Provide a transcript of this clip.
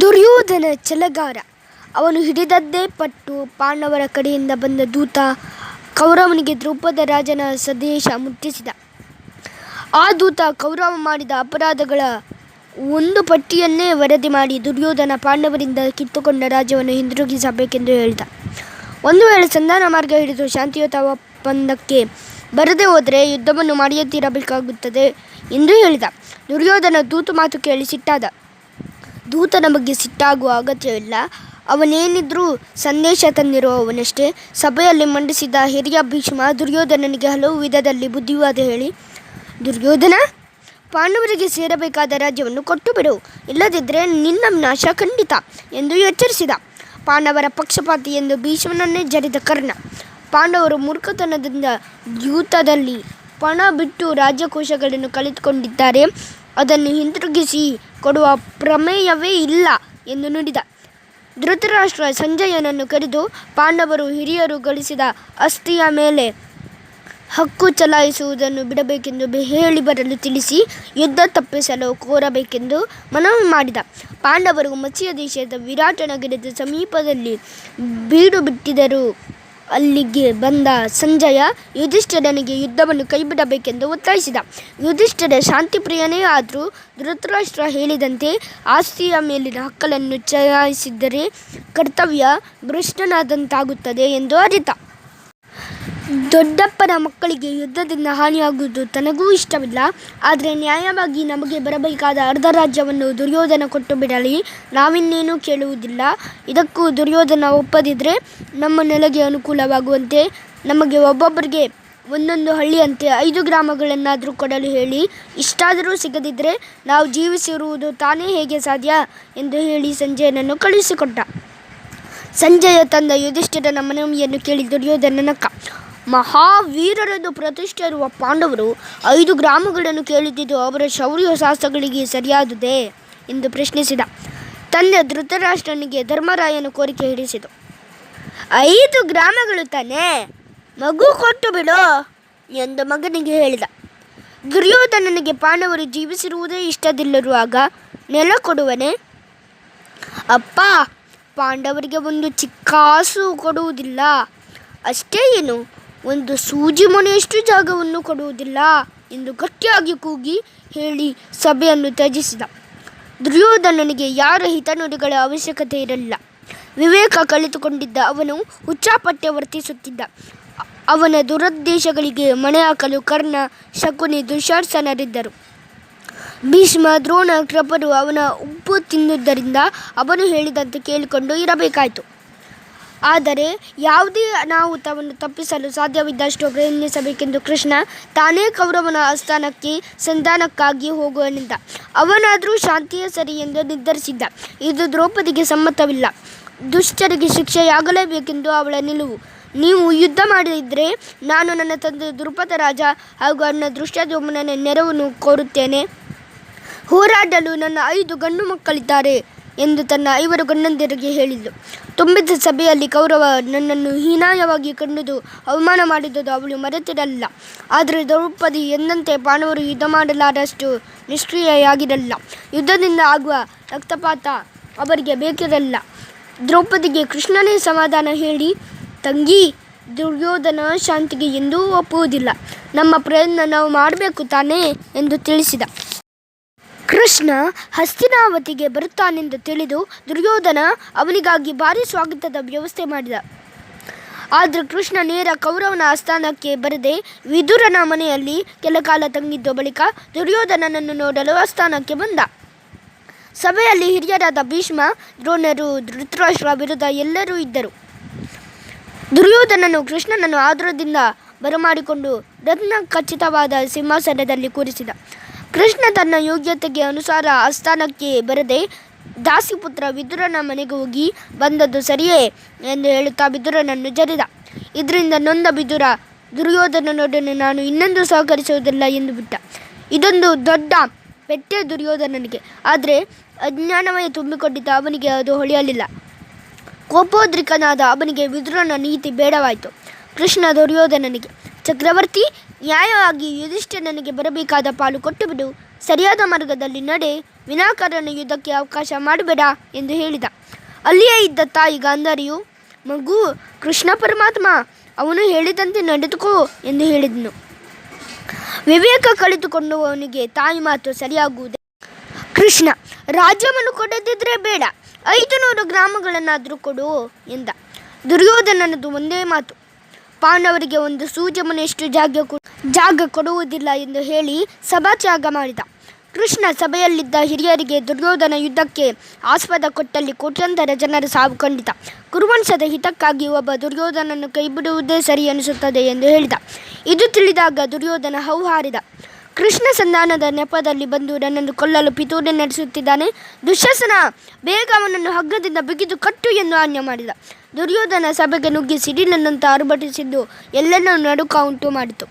ದುರ್ಯೋಧನ ಛಲಗಾರ. ಅವನು ಹಿಡಿದದ್ದೇ ಪಟ್ಟು ಪಾಂಡವರ ಕಡೆಯಿಂದ ಬಂದ ದೂತ ಕೌರವನಿಗೆ ದ್ರೌಪದ ರಾಜನ ಸಂದೇಶ ಮುಟ್ಟಿಸಿದ. ಆ ದೂತ ಕೌರವ ಮಾಡಿದ ಅಪರಾಧಗಳ ಒಂದು ಪಟ್ಟಿಯನ್ನೇ ವರದಿ ಮಾಡಿ ದುರ್ಯೋಧನ ಪಾಂಡವರಿಂದ ಕಿತ್ತುಕೊಂಡ ರಾಜ್ಯವನ್ನು ಹಿಂದಿರುಗಿಸಬೇಕೆಂದು ಹೇಳಿದ. ಒಂದು ವೇಳೆ ಸಂಧಾನ ಮಾರ್ಗ ಹಿಡಿದು ಶಾಂತಿಯುತ ಒಪ್ಪಂದಕ್ಕೆ ಬರದೇ ಹೋದರೆ ಯುದ್ಧವನ್ನು ಮಾಡಿಯೇ ತೀರಬೇಕಾಗುತ್ತದೆ ಎಂದು ಹೇಳಿದ. ದುರ್ಯೋಧನ ದೂತು ಮಾತು ಕೇಳಿ ಸಿಟ್ಟಾದ. ದೂತನ ಬಗ್ಗೆ ಸಿಟ್ಟಾಗುವ ಅಗತ್ಯವಿಲ್ಲ. ಅವನೇನಿದ್ರೂ ಸಂದೇಶ ತಂದಿರುವವನಷ್ಟೇ. ಸಭೆಯಲ್ಲಿ ಮಂಡಿಸಿದ ಹಿರಿಯ ಭೀಷ್ಮ ದುರ್ಯೋಧನನಿಗೆ ಹಲವು ವಿಧದಲ್ಲಿ ಬುದ್ಧಿವಾದ ಹೇಳಿ, ದುರ್ಯೋಧನ, ಪಾಂಡವರಿಗೆ ಸೇರಬೇಕಾದ ರಾಜ್ಯವನ್ನು ಕೊಟ್ಟು ಬಿಡು ಇಲ್ಲದಿದ್ದರೆ ನಿನ್ನ ನಾಶ ಖಂಡಿತ ಎಂದು ಎಚ್ಚರಿಸಿದ ಪಾಂಡವರ ಪಕ್ಷಪಾತಿ ಎಂದು ಭೀಷ್ಮನನ್ನೇ ಜರಿದ ಕರ್ಣ. ಪಾಂಡವರು ಮೂರ್ಖತನದಿಂದ ದ್ಯೂತದಲ್ಲಿ ಪಣ ಬಿಟ್ಟು ರಾಜ್ಯಕೋಶಗಳನ್ನು ಕಳೆದುಕೊಂಡಿದ್ದಾರೆ. ಅದನ್ನು ಹಿಂತಿರುಗಿಸಿ ಕೊಡುವ ಪ್ರಮೇಯವೇ ಇಲ್ಲ ಎಂದು ನುಡಿದ. ಧೃತರಾಷ್ಟ್ರ ಸಂಜಯನನ್ನು ಕರೆದು ಪಾಂಡವರು ಹಿರಿಯರು ಗಳಿಸಿದ ಅಸ್ಥಿಯ ಮೇಲೆ ಹಕ್ಕು ಚಲಾಯಿಸುವುದನ್ನು ಬಿಡಬೇಕೆಂದು ಹೇಳಿ ಬರಲು ತಿಳಿಸಿ ಯುದ್ಧ ತಪ್ಪಿಸಲು ಕೋರಬೇಕೆಂದು ಮನವಿ ಮಾಡಿದ. ಪಾಂಡವರು ಮತ್ಸ್ಯ ದೇಶದ ವಿರಾಟ ನಗರದ ಸಮೀಪದಲ್ಲಿ ಬೀಡು ಬಿಟ್ಟಿದ್ದರು ಅಲ್ಲಿಗೆ ಬಂದ ಸಂಜಯ ಯುಧಿಷ್ಠಿರನಿಗೆ ಯುದ್ಧವನ್ನು ಕೈಬಿಡಬೇಕೆಂದು ಒತ್ತಾಯಿಸಿದ. ಯುಧಿಷ್ಠಿರ ಶಾಂತಿಪ್ರಿಯನೇ ಆದರೂ ಧೃತರಾಷ್ಟ್ರ ಹೇಳಿದಂತೆ ಆಸ್ತಿಯ ಮೇಲಿನ ಹಕ್ಕಲನ್ನು ಚಲಾಯಿಸಿದರೆ ಕರ್ತವ್ಯ ಭ್ರಷ್ಟನಾದಂತಾಗುತ್ತದೆ ಎಂದು ಅರಿತ. ದೊಡ್ಡಪ್ಪನ ಮಕ್ಕಳಿಗೆ ಯುದ್ಧದಿಂದ ಹಾನಿಯಾಗುವುದು ತನಗೂ ಇಷ್ಟವಿಲ್ಲ. ಆದರೆ ನ್ಯಾಯವಾಗಿ ನಮಗೆ ಬರಬೇಕಾದ ಅರ್ಧ ರಾಜ್ಯವನ್ನು ದುರ್ಯೋಧನ ಕೊಟ್ಟು ಬಿಡಲಿ. ನಾವಿನ್ನೇನೂ ಕೇಳುವುದಿಲ್ಲ. ಇದಕ್ಕೂ ದುರ್ಯೋಧನ ಒಪ್ಪದಿದ್ದರೆ ನಮ್ಮ ನೆಲೆಗೆ ಅನುಕೂಲವಾಗುವಂತೆ ನಮಗೆ ಒಬ್ಬೊಬ್ಬರಿಗೆ ಒಂದೊಂದು ಹಳ್ಳಿಯಂತೆ ಐದು ಗ್ರಾಮಗಳನ್ನಾದರೂ ಕೊಡಲು ಹೇಳಿ. ಇಷ್ಟಾದರೂ ಸಿಗದಿದ್ದರೆ ನಾವು ಜೀವಿಸಿರುವುದು ತಾನೇ ಹೇಗೆ ಸಾಧ್ಯ ಎಂದು ಹೇಳಿ ಸಂಜಯನನ್ನು ಕಳುಹಿಸಿಕೊಟ್ಟ. ಸಂಜಯ ತಂದ ಯುಧಿಷ್ಠಿರನ ಮನವಿಯನ್ನು ಕೇಳಿ ದುರ್ಯೋಧನ ಮಹಾವೀರರೆಂದು ಪ್ರತಿಷ್ಠೆ ಇರುವ ಪಾಂಡವರು ಐದು ಗ್ರಾಮಗಳನ್ನು ಕೇಳುತ್ತಿದ್ದು ಅವರ ಶೌರ್ಯ ಶಾಸ್ತ್ರಗಳಿಗೆ ಸರಿಯಾದುದೇ ಎಂದು ಪ್ರಶ್ನಿಸಿದ. ತಂದೆ ಧೃತರಾಷ್ಟ್ರನಿಗೆ ಧರ್ಮರಾಯನ ಕೋರಿಕೆ ಹಿಡಿಸಿತು ಐದು ಗ್ರಾಮಗಳು ತಾನೇ? ಮಗು ಕೊಟ್ಟು ಬಿಡು ಎಂದು ಮಗನಿಗೆ ಹೇಳಿದ. ದುರ್ಯೋಧನನಿಗೆ ಪಾಂಡವರು ಜೀವಿಸಿರುವುದೇ ಇಷ್ಟದಿಲ್ಲರುವಾಗ ನೆಲ ಕೊಡುವನೆ? ಅಪ್ಪ, ಪಾಂಡವರಿಗೆ ಒಂದು ಚಿಕ್ಕಾಸು ಕೊಡುವುದಿಲ್ಲ. ಅಷ್ಟೇ ಏನು? ಒಂದು ಸೂಜಿ ಮನೆಯಷ್ಟು ಜಾಗವನ್ನು ಕೊಡುವುದಿಲ್ಲ ಎಂದು ಗಟ್ಟಿಯಾಗಿ ಕೂಗಿ ಹೇಳಿ ಸಭೆಯನ್ನು ತ್ಯಜಿಸಿದ. ದುರ್ಯೋಧನನಿಗೆ ಯಾರ ಹಿತನುಡಿಗಳ ಅವಶ್ಯಕತೆ ಇರಲಿಲ್ಲ. ವಿವೇಕ ಕಳೆದುಕೊಂಡಿದ್ದ ಅವನು ಹುಚ್ಚಾಪಟ್ಟೆ ವರ್ತಿಸುತ್ತಿದ್ದ. ಅವನ ದುರುದ್ದೇಶಗಳಿಗೆ ಮಣೆ ಹಾಕಲು ಕರ್ಣ, ಶಕುನಿ, ದುಶಾಸನರಿದ್ದರು. ಭೀಷ್ಮ, ದ್ರೋಣ, ಕೃಪರು ಅವನ ಉಪ್ಪು ತಿನ್ನುವುದರಿಂದ ಅವನು ಹೇಳಿದಂತೆ ಕೇಳಿಕೊಂಡು ಇರಬೇಕಾಯಿತು. ಆದರೆ ಯಾವುದೇ ಅನಾಹುತವನ್ನು ತಪ್ಪಿಸಲು ಸಾಧ್ಯವಿದ್ದಷ್ಟು ಪ್ರಯತ್ನಿಸಬೇಕೆಂದು ಕೃಷ್ಣ ತಾನೇ ಕೌರವನ ಆಸ್ಥಾನಕ್ಕೆ ಸಂಧಾನಕ್ಕಾಗಿ ಹೋಗುವನಿದ್ದ ಅವನಾದರೂ ಶಾಂತಿಯೇ ಸರಿ ಎಂದು ನಿರ್ಧರಿಸಿದ್ದ. ಇದು ದ್ರೌಪದಿಗೆ ಸಮ್ಮತವಿಲ್ಲ. ದುಷ್ಟರಿಗೆ ಶಿಕ್ಷೆಯಾಗಲೇಬೇಕೆಂದು ಅವಳ ನಿಲುವು. ನೀವು ಯುದ್ಧ ಮಾಡಿದರೆ ನಾನು ನನ್ನ ತಂದೆ ದುರುಪದ ರಾಜ ಹಾಗೂ ಅನ್ನ ದೃಷ್ಟದೊಮ್ಮನ ನೆರವನ್ನು ಕೋರುತ್ತೇನೆ. ಹೋರಾಡಲು ನನ್ನ ಐದು ಗಂಡು ಮಕ್ಕಳಿದ್ದಾರೆ ಎಂದು ತನ್ನ ಐವರು ಗಂಡಂದಿರಿಗೆ ಹೇಳಿದ್ಲು ತುಂಬಿದ ಸಭೆಯಲ್ಲಿ ಕೌರವ ನನ್ನನ್ನು ಹೀನಾಯವಾಗಿ ಕಂಡುದು ಅವಮಾನ ಮಾಡಿದುದು ಅವಳು ಮರೆತಿರಲಿಲ್ಲ. ಆದರೆ ದ್ರೌಪದಿ ಎಂದಂತೆ ಪಾಂಡವರು ಯುದ್ಧ ಮಾಡಲಾರಷ್ಟು ನಿಷ್ಕ್ರಿಯೆಯಾಗಿರಲಿಲ್ಲ. ಯುದ್ಧದಿಂದ ಆಗುವ ರಕ್ತಪಾತ ಅವರಿಗೆ ಬೇಕಿರಲಿಲ್ಲ. ದ್ರೌಪದಿಗೆ ಕೃಷ್ಣನೇ ಸಮಾಧಾನ ಹೇಳಿ, ತಂಗಿ, ದುರ್ಯೋಧನ ಶಾಂತಿಗೆ ಎಂದೂ ಒಪ್ಪುವುದಿಲ್ಲ. ನಮ್ಮ ಪ್ರಯತ್ನ ನಾವು ಮಾಡಬೇಕು ತಾನೇ? ಎಂದು ತಿಳಿಸಿದ. ಕೃಷ್ಣ ಹಸ್ತಿನಾವತಿಗೆ ಬರುತ್ತಾನೆಂದು ತಿಳಿದು ದುರ್ಯೋಧನ ಅವನಿಗಾಗಿ ಭಾರಿ ಸ್ವಾಗತದ ವ್ಯವಸ್ಥೆ ಮಾಡಿದ. ಆದರೆ ಕೃಷ್ಣ ನೇರ ಕೌರವನ ಆಸ್ಥಾನಕ್ಕೆ ಬರದೆ ವಿದುರನ ಮನೆಯಲ್ಲಿ ಕೆಲ ಕಾಲ ತಂಗಿದ್ದ ಬಳಿಕ ದುರ್ಯೋಧನನನ್ನು ನೋಡಲು ಆಸ್ಥಾನಕ್ಕೆ ಬಂದ. ಸಭೆಯಲ್ಲಿ ಹಿರಿಯರಾದ ಭೀಷ್ಮ, ದ್ರೋಣರು, ಧೃತರಾಷ್ಟ್ರ ವಿರುದ್ಧ ಎಲ್ಲರೂ ಇದ್ದರು. ದುರ್ಯೋಧನನು ಕೃಷ್ಣನನ್ನು ಆದರದಿಂದ ಬರಮಾಡಿಕೊಂಡು ರತ್ನ ಖಚಿತವಾದ ಸಿಂಹಾಸನದಲ್ಲಿ ಕೂರಿಸಿದ. ಕೃಷ್ಣ ತನ್ನ ಯೋಗ್ಯತೆಗೆ ಅನುಸಾರ ಆಸ್ಥಾನಕ್ಕೆ ಬರದೆ ದಾಸಿಪುತ್ರ ವಿದುರನ ಮನೆಗೆ ಹೋಗಿ ಬಂದದ್ದು ಸರಿಯೇ ಎಂದು ಹೇಳುತ್ತಾ ವಿದುರನನ್ನು ಜರಿದ. ಇದರಿಂದ ನೊಂದ ವಿದುರ ದುರ್ಯೋಧನನೊಡನೆ ನಾನು ಇನ್ನೊಂದು ಸಹಕರಿಸುವುದಿಲ್ಲ ಎಂದು ಬಿಟ್ಟ. ಇದೊಂದು ದೊಡ್ಡ ಪೆಟ್ಟೆ ದುರ್ಯೋಧನನಿಗೆ. ಆದರೆ ಅಜ್ಞಾನಮಯ ತುಂಬಿಕೊಂಡಿದ್ದ ಅವನಿಗೆ ಅದು ಹೊಳೆಯಲಿಲ್ಲ. ಕೋಪೋದ್ರಿಕನಾದ ಅವನಿಗೆ ವಿದುರನ ನೀತಿ ಬೇಡವಾಯಿತು. ಕೃಷ್ಣ ದುರ್ಯೋಧನನಿಗೆ, ಚಕ್ರವರ್ತಿ ನ್ಯಾಯವಾಗಿ ಯುಧಿಷ್ಠಿರನಿಗೆ ಬರಬೇಕಾದ ಪಾಲು ಕೊಟ್ಟುಬಿಡು. ಸರಿಯಾದ ಮಾರ್ಗದಲ್ಲಿ ನಡೆ. ವಿನಾಕಾರಣ ಯುದ್ಧಕ್ಕೆ ಅವಕಾಶ ಮಾಡಬೇಡ ಎಂದು ಹೇಳಿದ. ಅಲ್ಲಿಯೇ ಇದ್ದ ತಾಯಿ ಗಾಂಧಾರಿಯು, ಮಗು, ಕೃಷ್ಣ ಪರಮಾತ್ಮ, ಅವನು ಹೇಳಿದಂತೆ ನಡೆದುಕೋ ಎಂದು ಹೇಳಿದನು. ವಿವೇಕ ಕಳೆದುಕೊಂಡವನಿಗೆ ತಾಯಿ ಮಾತು ಸರಿಯಾಗುವುದೇ. ಕೃಷ್ಣ, ರಾಜ್ಯವನ್ನು ಕೊಡದಿದ್ರೆ ಬೇಡ. ಐದು ನೂರು ಗ್ರಾಮಗಳನ್ನಾದರೂ ಕೊಡು ಎಂದ. ದುರ್ಯೋಧನನದು ಒಂದೇ ಮಾತು. ಪಾಂಡವರಿಗೆ ಒಂದು ಸೂಜಮನೆಯಷ್ಟು ಜಾಗ ಕೊ- ಜಾಗ ಕೊಡುವುದಿಲ್ಲ ಎಂದು ಹೇಳಿ ಸಭಾತ್ಯಾಗ ಮಾಡಿದ. ಕೃಷ್ಣ ಸಭೆಯಲ್ಲಿದ್ದ ಹಿರಿಯರಿಗೆ ದುರ್ಯೋಧನ ಯುದ್ಧಕ್ಕೆ ಆಸ್ಪದ ಕೊಟ್ಟಲ್ಲಿ ಕೋಟ್ಯಂತರ ಜನರು ಸಾವು ಖಂಡಿತ ಕುರುವಂಶದ ಹಿತಕ್ಕಾಗಿ ಒಬ್ಬ ದುರ್ಯೋಧನನ್ನು ಕೈಬಿಡುವುದೇ ಸರಿ ಅನಿಸುತ್ತದೆ ಎಂದು ಹೇಳಿದ. ಇದು ತಿಳಿದಾಗ ದುರ್ಯೋಧನ ಹೌಹಾರಿದ. ಕೃಷ್ಣ ಸಂಧಾನದ ನೆಪದಲ್ಲಿ ಬಂದು ನನ್ನನ್ನು ಕೊಲ್ಲಲು ಪಿತೂರಿ ನಡೆಸುತ್ತಿದ್ದಾನೆ. ದುಶ್ಯಾಸನ ಬೇಗ ಅವನನ್ನು ಹಗ್ಗದಿಂದ ಬಿಗಿದು ಕಟ್ಟು ಎಂದು ಆಜ್ಞೆ ಮಾಡಿದ. ದುರ್ಯೋಧನ ಸಭೆಗೆ ನುಗ್ಗಿ ಸಿಡಿಲನ್ನಂತ ಅರ್ಭಟಿಸಿದ್ದು ಎಲ್ಲೆನ್ನೂ ನಡುಕ ಉಂಟು ಮಾಡಿತು.